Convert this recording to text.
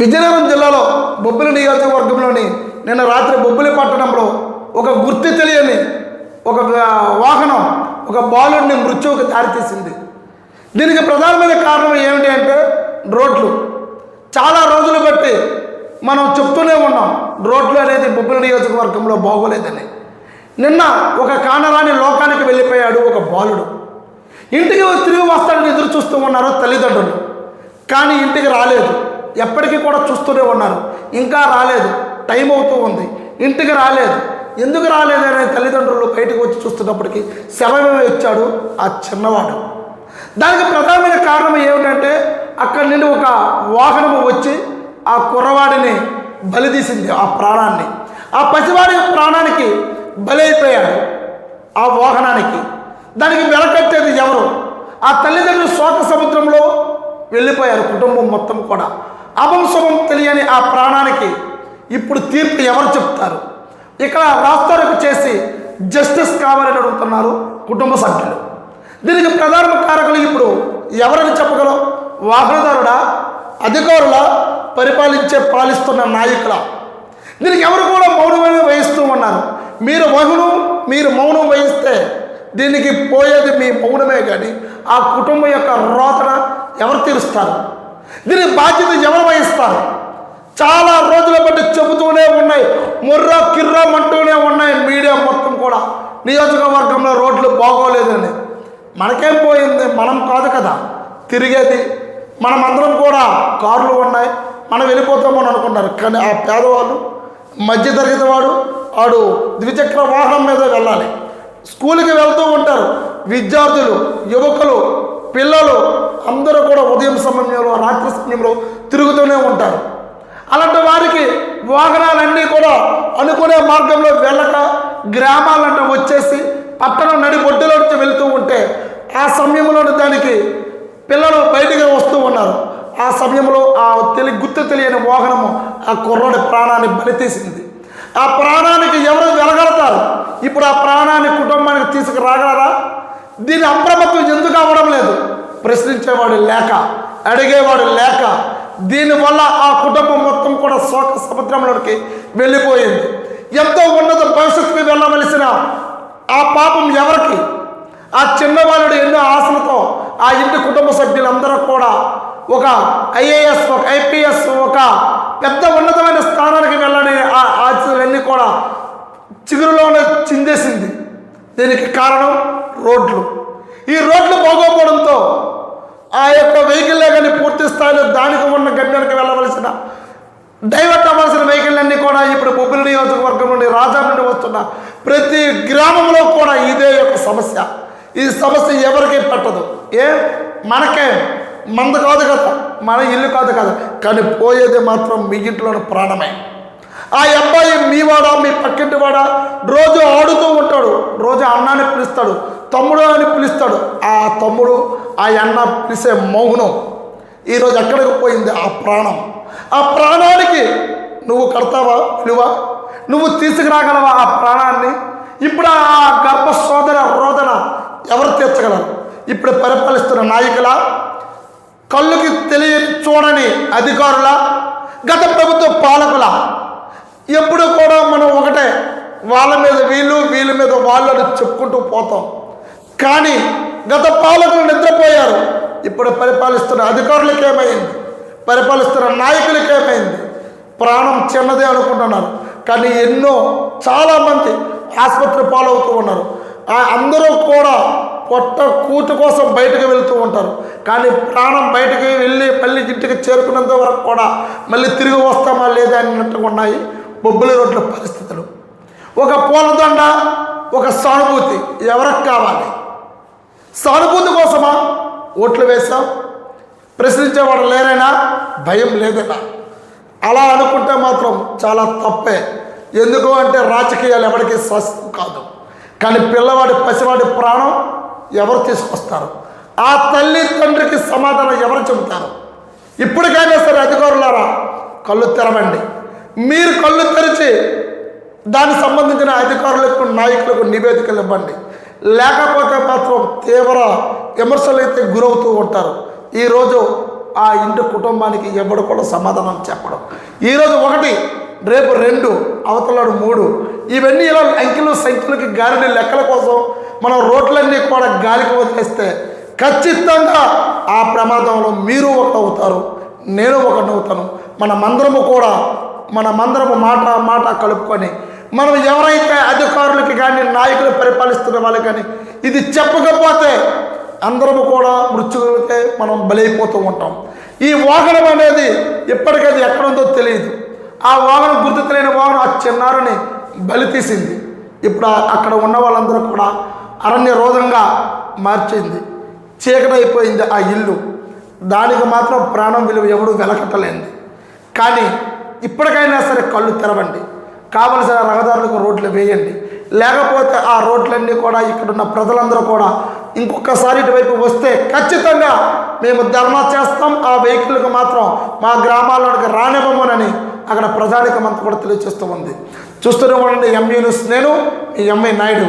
విజయనగరం జిల్లాలో బొబ్బిలి నియోజకవర్గంలోని నిన్న రాత్రి బొబ్బిలి పట్టణంలో ఒక గుర్తు తెలియని ఒక వాహనం ఒక బాలుడిని మృత్యువుకు దారితీసింది దీనికి ప్రధానమైన కారణం ఏమిటి అంటే రోడ్లు. చాలా రోజులు బట్టి మనం చెప్తూనే ఉన్నాం రోడ్లు అనేది బొబ్బిలి నియోజకవర్గంలో బాగోలేదని. నిన్న ఒక కానరాని లోకానికి వెళ్ళిపోయాడు ఒక బాలుడు. ఇంటికి తిరిగి వస్తాడని ఎదురు చూస్తూ ఉన్నారు తల్లిదండ్రులు. కానీ ఇంటికి రాలేదు. ఎప్పటికీ కూడా చూస్తూనే ఉన్నారు. ఇంకా రాలేదు. టైం అవుతూ ఉంది. ఇంటికి రాలేదు. ఎందుకు రాలేదు అనే తల్లిదండ్రులు బయటకు వచ్చి చూస్తున్నప్పటికీ శవమే వచ్చాడు ఆ చిన్నవాడు. దానికి ప్రధానమైన కారణం ఏమిటంటే అక్కడి నుండి ఒక వాహనము వచ్చి ఆ కుర్రవాడిని బలిదీసింది ఆ ప్రాణాన్ని. ఆ పసివాడి ప్రాణానికి బలైపోయాడు ఆ వాహనానికి. దానికి వెలకట్టేది ఎవరు? ఆ తల్లిదండ్రులు శోక సముద్రంలో వెళ్ళిపోయారు కుటుంబం మొత్తం కూడా. అవంశవం తెలియని ఆ ప్రాణానికి ఇప్పుడు తీర్పు ఎవరు చెప్తారు? ఇక్కడ రాస్తారకు చేసి జస్టిస్ కావాలని అడుగుతున్నారు కుటుంబ సభ్యులు. దీనికి ప్రధాన కారకులు ఇప్పుడు ఎవరని చెప్పగలం వాహనదారుడా అధికారుల పరిపాలించే పాలిస్తున్న నాయకుల? దీనికి ఎవరు కూడా మౌనమైన వహిస్తూ ఉన్నారు. మీరు మౌనం మీరు మౌనం వహిస్తే దీనికి పోయేది మీ మౌనమే కానీ ఆ కుటుంబం యొక్క రోతన ఎవరు తీరుస్తారు? దీనికి బాధ్యత ఎవరు వహిస్తారు? చాలా రోజుల బట్టి చెబుతూనే ఉన్నాయి ముర్రా కిర్రామంటూనే ఉన్నాయి మీడియా మొత్తం కూడా. నియోజకవర్గంలో రోడ్లు బాగోలేదని. మనకేం పోయింది? మనం కాదు కదా. తిరిగేది. మనమందరం కూడా కార్లు ఉన్నాయి. మనం వెళ్ళిపోతామని అనుకుంటారు కానీ ఆ పేదవాళ్ళు మధ్యతరగతి వాడు వాడు ద్విచక్ర వాహనం మీద వెళ్ళాలి. స్కూల్కి వెళ్తూ ఉంటారు. విద్యార్థులు యువకులు పిల్లలు అందరూ కూడా ఉదయం సమయంలో రాత్రి సమయంలో తిరుగుతూనే ఉంటారు. అలాంటి వారికి వాహనాలన్నీ కూడా అనుకునే మార్గంలో వెళ్ళక గ్రామాలంటే వచ్చేసి పట్టణం నడి బొడ్డులో నుంచి వెళ్తూ ఉంటే ఆ సమయంలో దానికి పిల్లలు బయటికి వస్తూ ఉన్నారు. ఆ సమయంలో ఆ తెలి గుర్తు తెలియని వాహనము ఆ కుర్రడి ప్రాణాన్ని బలితీసింది ఆ ప్రాణానికి ఎవరు వెలగడతారు ఇప్పుడు ఆ ప్రాణాన్ని కుటుంబానికి తీసుకురాగలరా? దీని అప్రమత్తం ఎందుకు అవ్వడం లేదు? ప్రశ్నించేవాడు లేక అడిగేవాడు లేక దీనివల్ల ఆ కుటుంబం మొత్తం కూడా శోక సముద్రంలోకి వెళ్ళిపోయింది. ఎంతో ఉన్నత భవిష్యత్తుకి వెళ్ళవలసిన ఆ పాపం ఎవరికి? ఆ చిన్నవాళ్ళుడు ఎన్నో ఆశలతో ఆ ఇంటి కుటుంబ సభ్యులందరూ కూడా ఒక ఐఏఎస్ ఒక ఐపీఎస్ ఒక పెద్ద ఉన్నతమైన స్థానానికి వెళ్ళని ఆ ఆశలన్నీ కూడా చిగురులోనే చిందేసింది. దీనికి కారణం రోడ్లు. ఈ రోడ్లు బాగోపోవడంతో ఆ యొక్క వెహికల్లే కానీ పూర్తి స్థాయిలో దానికి ఉన్న గమ్యానికి వెళ్ళవలసిన డైవర్ట్ అవ్వాల్సిన వెహికల్ అన్నీ కూడా ఇప్పుడు బొబ్బిలి నియోజకవర్గం నుండి రాజా నుండి వస్తున్న ప్రతి గ్రామంలో కూడా ఇదే యొక్క సమస్య. ఈ సమస్య ఎవరికీ పట్టదు. ఏ? మనకే. మంద కాదు కదా. మన ఇల్లు కాదు కదా. కానీ పోయేది మాత్రం మీ ఇంట్లోని ప్రాణమే. ఆ అబ్బాయి మీ వాడా? మీ పక్కింటి వాడా? రోజు ఆడుతూ ఉంటాడు. రోజు అన్నాన్ని పిలుస్తాడు. తమ్ముడు అని పిలుస్తాడు. ఆ తమ్ముడు ఆ అన్న పిలిచే మౌనం ఈరోజు ఎక్కడికి పోయింది? ఆ ప్రాణం. ఆ ప్రాణానికి నువ్వు కడతావా విలువ? నువ్వు తీసుకురాగలవా ఆ ప్రాణాన్ని? ఇప్పుడు ఆ గర్భ శోధన రోదన ఎవరు తీర్చగలరు? ఇప్పుడు పరిపాలిస్తున్న నాయకుల కళ్ళుకి తెలియ చూడని అధికారుల గత ప్రభుత్వ పాలకుల ఎప్పుడు కూడా మనం ఒకటే వాళ్ళ మీద వీళ్ళు వీళ్ళ మీద వాళ్ళు అని చెప్పుకుంటూ పోతాం. కానీ గత పాలకులు నిద్రపోయారు. ఇప్పుడు పరిపాలిస్తున్న అధికారులకు ఏమైంది? పరిపాలిస్తున్న నాయకులకి ఏమైంది? ప్రాణం చిన్నదే అనుకుంటున్నారు. కానీ ఎన్నో చాలామంది ఆసుపత్రి పాలవుతూ ఉన్నారు. ఆ అందరూ కూడా పొట్ట కూతు కోసం బయటకు వెళ్తూ ఉంటారు. కానీ ప్రాణం బయటకు వెళ్ళి మళ్ళీ ఇంటికి చేరుకున్నంత వరకు కూడా మళ్ళీ తిరిగి వస్తామా లేదా అన్నట్టుగా ఉన్నాయి బొబ్బిలి రోడ్ల పరిస్థితులు. ఒక పూలదండ ఒక సానుభూతి ఎవరికి కావాలి? సానుభూతి కోసమా? ఓట్లు వేశాం. ప్రశ్నించేవాడు లేరైనా? భయం లేదైనా అలా అనుకుంటే మాత్రం చాలా తప్పే. ఎందుకు అంటే రాజకీయాలు ఎవరికి స్వస్థం కాదు. కానీ పిల్లవాడి పసివాడి ప్రాణం ఎవరు తీసుకొస్తారు? ఆ తల్లి తండ్రికి సమాధానం ఎవరు చెబుతారు? ఇప్పటికైనా సరే అధికారులారా కళ్ళు తెరవండి. మీరు కళ్ళు తెరిచి దానికి సంబంధించిన అధికారులకు నాయకులకు నివేదికలు ఇవ్వండి. లేకపోతే మాత్రం తీవ్ర విమర్శలు అయితే గురవుతూ ఉంటారు. ఈరోజు ఆ ఇంటి కుటుంబానికి ఎవడు కూడా సమాధానం చెప్పడం. ఈరోజు ఒకటి రేపు రెండు అవతలాడు మూడు. ఇవన్నీ ఇలా అంకెలు సంఖ్యలకి గాలిని లెక్కల కోసం మనం రోడ్లన్నీ కూడా గాలికి వదిలేస్తే ఖచ్చితంగా ఆ ప్రమాదంలో మీరు ఒకటి అవుతారు నేను ఒకటి అవుతాను మన మందరము కూడా మన మందరము మాట మాట కలుపుకొని మనం ఎవరైతే అధికారులకి కానీ నాయకులు పరిపాలిస్తున్న వాళ్ళు కానీ ఇది చెప్పకపోతే అందరము కూడా మృత్యులకే మనం బలైపోతూ ఉంటాం. ఈ వాహనం అనేది ఇప్పటికది ఎక్కడుందో తెలియదు. ఆ వాహనం గుర్తు తెలియని వాహనం ఆ చిన్నారిని బలి తీసింది. ఇప్పుడు అక్కడ ఉన్న వాళ్ళందరూ కూడా అరణ్య రోధంగా మార్చింది. చీకటైపోయింది ఆ ఇల్లు. దానికి మాత్రం ప్రాణం విలువ ఎవడు వెలకట్టలేంది కానీ ఇప్పటికైనా సరే కళ్ళు తెరవండి. కావలసిన రహదారులకు రోడ్లు వేయండి. లేకపోతే ఆ రోడ్లన్నీ కూడా ఇక్కడున్న ప్రజలందరూ కూడా ఇంకొకసారి ఇటువైపు వస్తే ఖచ్చితంగా మేము ధర్నా చేస్తాం. ఆ వెహికల్కి మాత్రం మా గ్రామాల్లోకి రానివ్వమోనని అక్కడ ప్రజానికమంతా కూడా తెలియజేస్తూ ఉంది. చూస్తూనే ఉండండి ఎంఈ న్యూస్ నేను ఈ ఎంఐ నాయుడు.